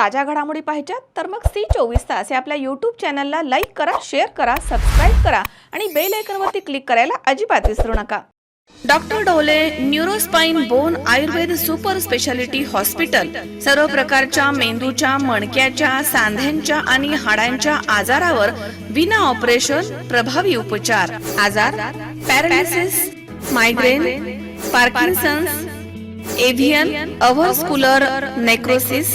ताज्या घडामोडी पाहिजेत तर मग सी चोवीस तास या आपल्या यूट्यूब चॅनलला लाईक करा शेअर करा सबस्क्राईब करा आणि बेल आयकनवरती क्लिक करायला अजिबात विसरू नका. Doctor Dole neurospine bone Ayurveda super speciality hospital सर्व प्रकारच्या मेंदूच्या मणक्याच्या सांध्यांच्या आणि हाडांच्या आजारावर विना ऑपरेशन प्रभावी उपचार. आजार paralysis migraine Parkinson's AVN avascular necrosis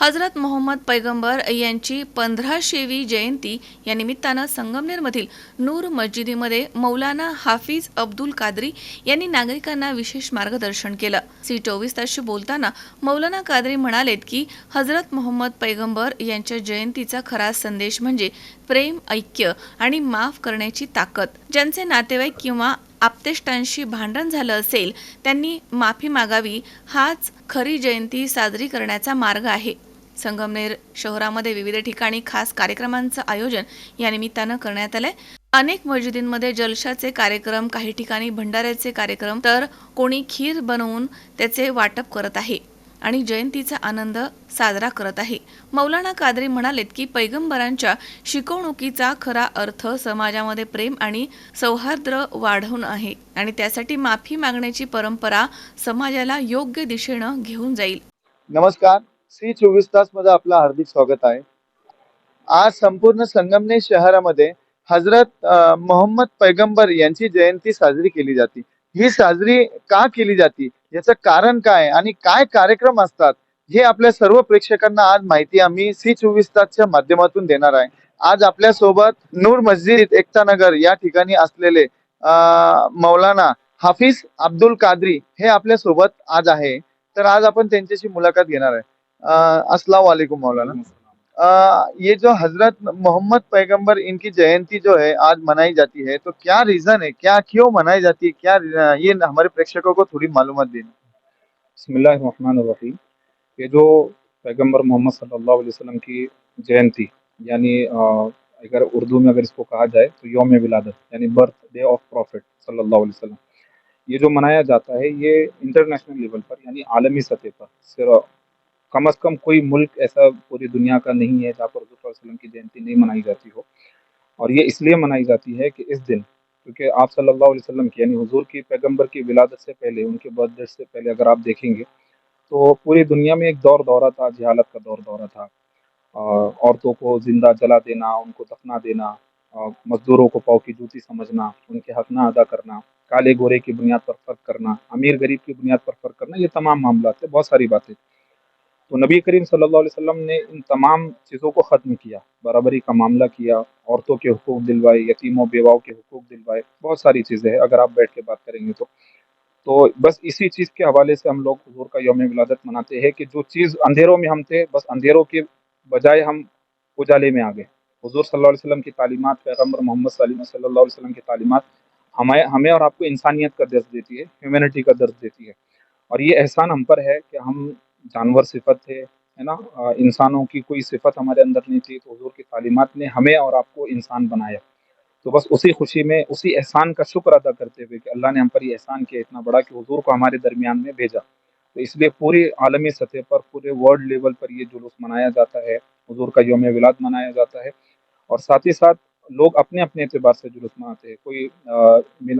हजरत मोहम्मद पैगंबर यांची पंधराशेवी जयंती या निमित्तानं संगमनेरमधील नूर मस्जिदीमध्ये मौलाना हाफिज अब्दुल कादरी यांनी नागरिकांना विशेष मार्गदर्शन केलं. सी चोवीस तासशी बोलताना मौलाना कादरी म्हणालेत की हजरत मोहम्मद पैगंबर यांच्या जयंतीचा खरा संदेश म्हणजे प्रेम ऐक्य आणि माफ करण्याची ताकद. ज्यांचे नातेवाईक किंवा आप्तेष्टांशी भांडण झालं असेल त्यांनी माफी मागावी हाच खरी जयंती साजरी करण्याचा मार्ग आहे. संगमनेर शहरामध्ये विविध ठिकाणी खास कार्यक्रमांचं आयोजन या निमित्तानं करण्यात आलंय. अनेक मस्जिदींमध्ये जलशाचे कार्यक्रम काही ठिकाणी भंडाऱ्याचे कार्यक्रम तर कोणी खीर बनवून त्याचे वाटप करत आहे आणि जयंतीचा आनंद साजरा करत आहे. मौलाना कादरी म्हणालेत की पैगंबरांच्या शिकवणुकीचा खरा अर्थ समाजामध्ये प्रेम आणि सौहार्द्र वाढवणं आहे आणि त्यासाठी माफी मागण्याची परंपरा समाजाला योग्य दिशेनं घेऊन जाईल. नमस्कार. सी चोवीस तासमध्ये आपलं हार्दिक स्वागत आहे. आज संपूर्ण संगमनेर शहरामध्ये हजरत मोहम्मद पैगंबर यांची जयंती साजरी केली जाते. ही साजरी का केली जाते? याचं कारण काय आणि काय कार्यक्रम असतात? हे आपल्या सर्व प्रेक्षकांना आज माहिती आम्ही सी चोवीस तासच्या माध्यमातून देणार आहे. आज आपल्यासोबत नूर मस्जिद एकता नगर या ठिकाणी असलेले मौलाना हाफिज अब्दुल कादरी हे आपल्यासोबत आज आहे. तर आज आपण त्यांच्याशी मुलाखत घेणार आहे. अस्सलाम वालेकुम मौलाना। ये जो हज़रत मोहम्मद पैगंबर, इनकी जयंती जो है, आज मनाई जाती है तो क्या रीजन है? क्या, क्यों मनाई जाती है? क्या ये हमारे प्रेक्षकों को थोड़ी मालूम देना ये जो पैगंबर मोहम्मद सल्लल्लाहु अलैहि वसल्लम की जयंती, यानी अगर उर्दू में अगर इसको कहा जाए तो योम विलादत यानी बर्थ डे ऑफ़ प्रॉफिट सल्लल्लाहु अलैहि वसल्लम। ये जो मनाया जाता है, ये इंटरनेशनल लेवल पर, यानी आलमी सतह पर, सिर्फ़ कम अज़ कम कोई मुल्क ऐसा पूरी दुनिया का नहीं है जहाँ पर हजूर वसल्लम की जयंती नहीं मनाई जाती हो। और ये इसलिए मनाई जाती है कि इस दिन, क्योंकि आप सल्लल्लाहु अलैहि वसल्लम की, यानी हुजूर की पैगंबर की विलादत से पहले, उनके बर्थडे से पहले अगर आप देखेंगे तो पूरी दुनिया में एक दौर दौरा था, जहालत का दौर दौरा था औरतों को ज़िंदा जला देना, उनको दफना देना मजदूरों को पाव की जूती समझना, उनके हक ना अदा करना, काले गोरे की बुनियाद पर फ़र्क करना अमीर गरीब की बुनियाद पर फ़र्क करना, ये तमाम मामला थे, बहुत सारी बातें। तो नबी करीम सल्लल्लाहु अलैहि वसल्लम ने इन तमाम चीज़ों को ख़त्म किया, बराबरी का मामला किया, औरतों के हकूक़ दिलवाए, यतीमों, बेवाओं के हकूक़ दिलवाए, बहुत सारी चीज़ें हैं, अगर आप बैठ के बात करेंगे तो। तो बस इसी चीज़ के हवाले से हम लोग हजूर का योम विलादत मनाते हैं कि जो चीज़ अंधेरों में हम थे, बस अंधेरों के बजाय हम उजाले में आ गए। हजूर सल्लल्लाहु अलैहि वसल्लम की तालीमत पैगंबर मोहम्मद सल्लल्लाहु अलैहि वसल्लम की तालीमत हमें हमें और आपको इंसानियत का दर्ज देती है, ह्यूमनिटी का दर्ज देती है। और ये एहसान हम पर है कि हम जानवर सिफत थे, है ना? इंसानों की कोई सिफत हमारे अंदर नहीं थी तो हुजूर की तालीमत ने हमें और आपको इंसान बनाया। तो बस उसी खुशी में, उसी एहसान का शुक्र अदा करते हुए कि अल्लाह ने हम पर ये एहसान किया इतना बड़ा कि हजूर को हमारे दरमियान में भेजा। तो इसलिए पूरी आलमी सतह पर, पूरे वर्ल्ड लेवल पर ये जुलूस मनाया जाता है, हुजूर का योम विलाद मनाया जाता है। और साथ ही साथ लोग अपने अपने अतबार से जुलूस मनाते हैं। कोई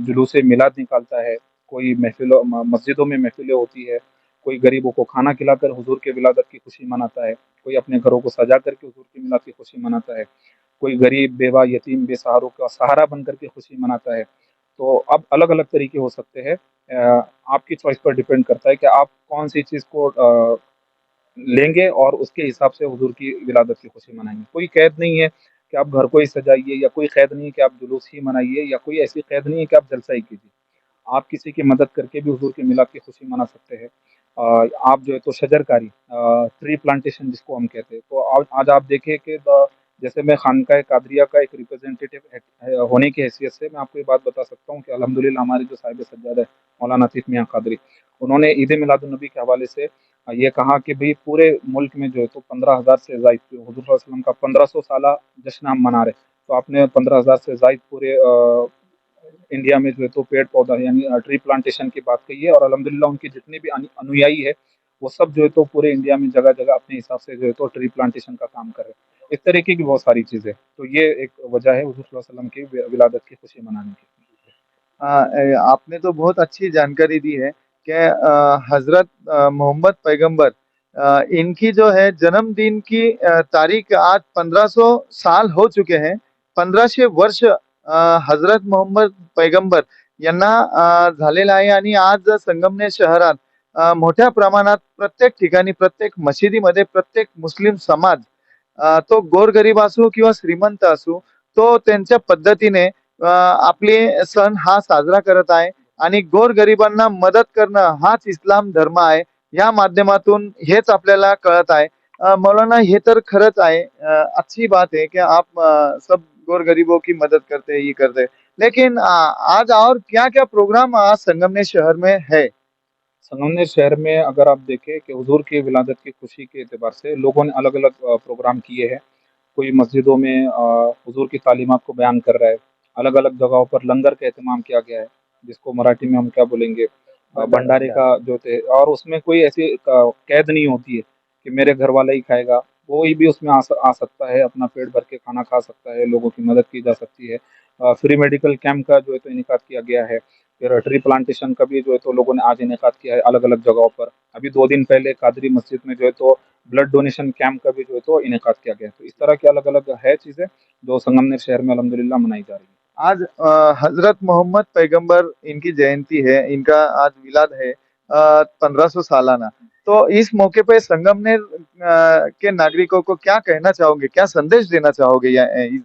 जुलूस मिलाद निकालता है, कोई महफिलों मस्जिदों में महफिलें होती है कोई गरीबों को खाना खिलाकर हुजूर के विलादत की खुशी मनाता है, कोई अपने घरों को सजा करके हुजूर की मिलाद की खुशी मनाता है, कोई गरीब, बेवा, यतीम, बेसहारों का सहारा बन करके खुशी मनाता है तो अब अलग अलग तरीके हो सकते हैं। आपकी चॉइस पर डिपेंड करता है कि आप कौन सी चीज़ को लेंगे और उसके हिसाब से हुजूर की विलादत की खुशी मनाएँगे। कोई कैद नहीं है कि आप घर को ही सजाइए या कोई कैद नहीं है कि आप जुलूस ही मनाइए या कोई ऐसी कैद नहीं है कि आप जलसा ही कीजिए। आप किसी की मदद करके भी हुजूर की मिलाद की खुशी मना सकते हैं। आप जो है तो शजरकारी ट्री प्लांटेशन जिसको हम कहते हैं। तो आज आज आप देखें कि जैसे मैं खानका कादरिया का एक रिप्रेजेंटेटिव होने की हैसियत से मैं आपको ये बात बता सकता हूँ कि अल्हम्दुलिल्लाह हमारे जो साहिब सज्जाद है, मौलाना आतिफ मियाँ कादरी, उन्होंने ईद मिलादुलनबी के हवाले से ये कहा कि भाई पूरे मुल्क में जो है तो पंद्रह हज़ार से जायद हजूर वसल्लम का पंद्रह सौ साल जश्न हम मना रहे तो आपने पंद्रह हज़ार से जायद पूरे इंडिया में जो है तो पेड़ पौधा यानी ट्री प्लांटेशन की बात कही है और अलहमदिल्ला उनके जितने भी अनुयायी है, वो सब जो है तो पूरे इंडिया में जगह जगह अपने हिसाब से जो है तो ट्री प्लांटेशन का काम कर रहे हैं। इस तरीके की बहुत सारी चीज़ें तो ये एक वजह है हजूर वसल्लम की विलादत की खुशी मनाने की। आपने तो बहुत अच्छी जानकारी दी है कि हज़रत मोहम्मद पैगंबर इनकी जो है जन्मदिन की तारीख आज 1500 साल हो चुके हैं। 1500 वर्ष हजरत मोहम्मद पैगंबर यांना झालेला आहे आणि आज संगमनेर शहरात मोठ्या प्रमाणात प्रत्येक ठिकाणी प्रत्येक मशिदीमध्ये प्रत्येक मुस्लिम समाज तो गोरगरीब असो किंवा श्रीमंत असो तो त्यांच्या पद्धतीने आपले सण हा साजरा करत आहे आणि गोरगरिबांना मदत करणं हाच इस्लाम धर्म आहे. या माध्यमातून हेच आपल्याला कळत आहे. मौलाना हे तर खरंच आहे. अच्छी बात आहे की आप सब सब गोरगरीबों की मदद करते ये करते। लेकिन अ, आज और क्या क्या प्रोग्राम आज संगमनेर शहर में है? संगमनेर शहर में अगर आप देखें कि हुजूर की विलादत की खुशी के अतबार से लोगों ने अलग अलग प्रोग्राम किए हैं। कोई मस्जिदों में हजूर की तालीमत को बयान कर रहा है। अलग अलग जगहों पर लंगर का एहतमाम किया गया है जिसको मराठी में हम क्या बोलेंगे? भंडारे का। जो थे और उसमें कोई ऐसी कैद नहीं होती है कि मेरे घर वाला ही खाएगा कोई भी उसमें आ, आ सकता है अपना पेट भर के खाना खा सकता है लोगों की मदद की जा सकती है। फ्री मेडिकल कैंप का जो है तो इनका किया गया है। फिर ट्री प्लांटेशन का भी जो है तो लोगों ने आज इनका किया है अलग अलग जगहों पर। अभी दो दिन पहले कादरी मस्जिद में जो है तो ब्लड डोनेशन कैंप का भी जो है तो इनका किया गया तो इस तरह की अलग अलग है चीज़ें जो संगमनेर शहर में अलहमदिल्ला मनाई जा रही है। आज हज़रत मोहम्मद पैगंबर इनकी जयंती है इनका आज मिलाद है। पंद्रह सौ सालाना तो इस मौके पे संगमनेर अ, के नागरिकों को क्या कहना चाहोगे? क्या संदेश देना चाहोगे या इस?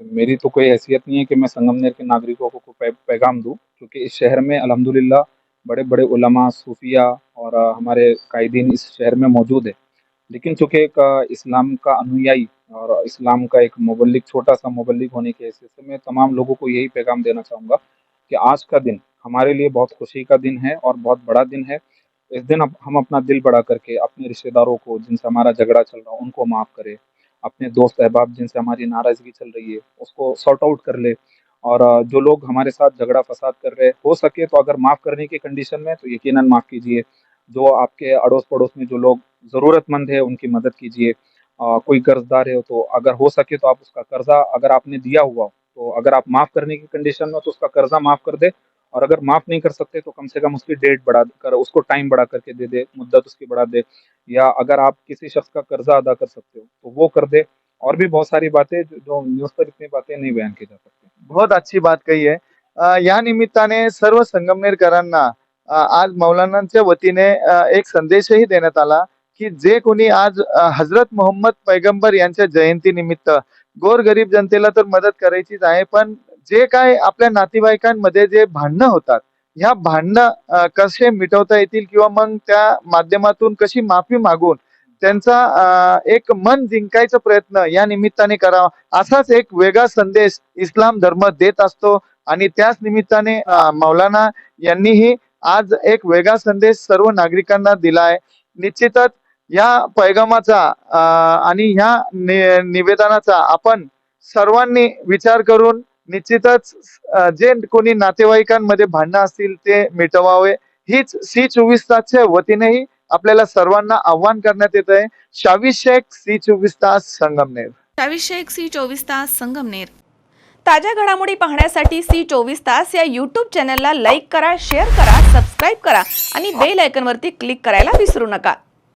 मेरी तो कोई हैसियत नहीं है कि मैं संगमनेर के नागरिकों को पैगाम दूँ क्योंकि इस शहर में अल्हम्दुलिल्लाह बड़े बड़े उलमा सूफिया और हमारे कायदीन इस शहर में मौजूद है। लेकिन चूँकि एक इस्लाम का अनुयायी और इस्लाम का एक मुबल्लिक छोटा सा मुबल्लिक होने की हैसियत से मैं तमाम लोगों को यही पैगाम देना चाहूँगा कि आज का दिन हमारे लिए बहुत खुशी का दिन है और बहुत बड़ा दिन है। इस दिन हम अपना दिल बड़ा करके, अपने रिश्तेदारों को जिनसे हमारा झगड़ा चल रहा हो, उनको माफ़ करें। अपने दोस्त अहबाब जिनसे हमारी नाराज़गी चल रही है, उसको सॉर्ट आउट कर ले। और जो लोग हमारे साथ झगड़ा फसाद कर रहे हो सके तो अगर माफ़ करने की कंडीशन में तो यकीनन माफ़ कीजिए। जो आपके अड़ोस पड़ोस में जो लोग ज़रूरतमंद है, उनकी मदद कीजिए। कोई कर्जदार है तो अगर हो सके तो आप उसका कर्जा अगर आपने दिया हुआ तो अगर आप माफ़ करने की कंडीशन में तो उसका कर्जा माफ़ कर दे। और अगर माफ़ नहीं कर सकते तो कम से कम उसकी डेट बढ़ा कर, उसको टाइम बढ़ा करके दे दे, मुद्दत उसकी बढ़ा दे। या अगर आप किसी शख्स का कर्जा अदा कर सकते हो तो वो कर दे। और भी बहुत सारी बातें जो न्यूज़ पर इतनी बातें नहीं बयान की जा सकती। बहुत अच्छी बात कही है। या निमित्ताने सर्व संगमनेरकरांना आज मौलानांच्या वतीने एक संदेशही देण्यात आला की जे कोणी आज हज़रत मोहम्मद पैगंबर यांच्या जयंतीनिमित्त गोरगरीब जनतेला तर मदत करायचीच आहे पण जे काय आपल्या नातेवाईकांमध्ये जे भांडणं होतात ह्या भांडणं कसे मिटवता येतील किंवा मग त्या माध्यमातून कशी माफी मागून त्यांचा एक मन जिंकायचा प्रयत्न या निमित्ताने करावा असाच एक वेगळा संदेश इस्लाम धर्म देत असतो. आणि त्याच निमित्ताने मौलाना यांनीही आज एक वेगळा संदेश सर्व नागरिकांना दिला आहे निश्चितच या पैगामाचा आणि ह्या निवेदनाचा आपण सर्वांनी विचार करून निश्चितच जे कोणी नातेवाईकांमध्ये भांडणं असतील ते मिटवावे. हीच सी चोवीस तासच्या वतीनेही आपल्याला सर्वांना आव्हान करण्यात येत आहे. शावी शेख सी चोवीस तास संगमनेर. चावीस शेख सी चोवीस तास संगमनेर. ताज्या घडामोडी पाहण्यासाठी सी चोवीस तास या यूट्यूब चॅनलला लाईक करा शेअर करा सबस्क्राईब करा आणि बेल आयकॉनवरती क्लिक करायला विसरू नका.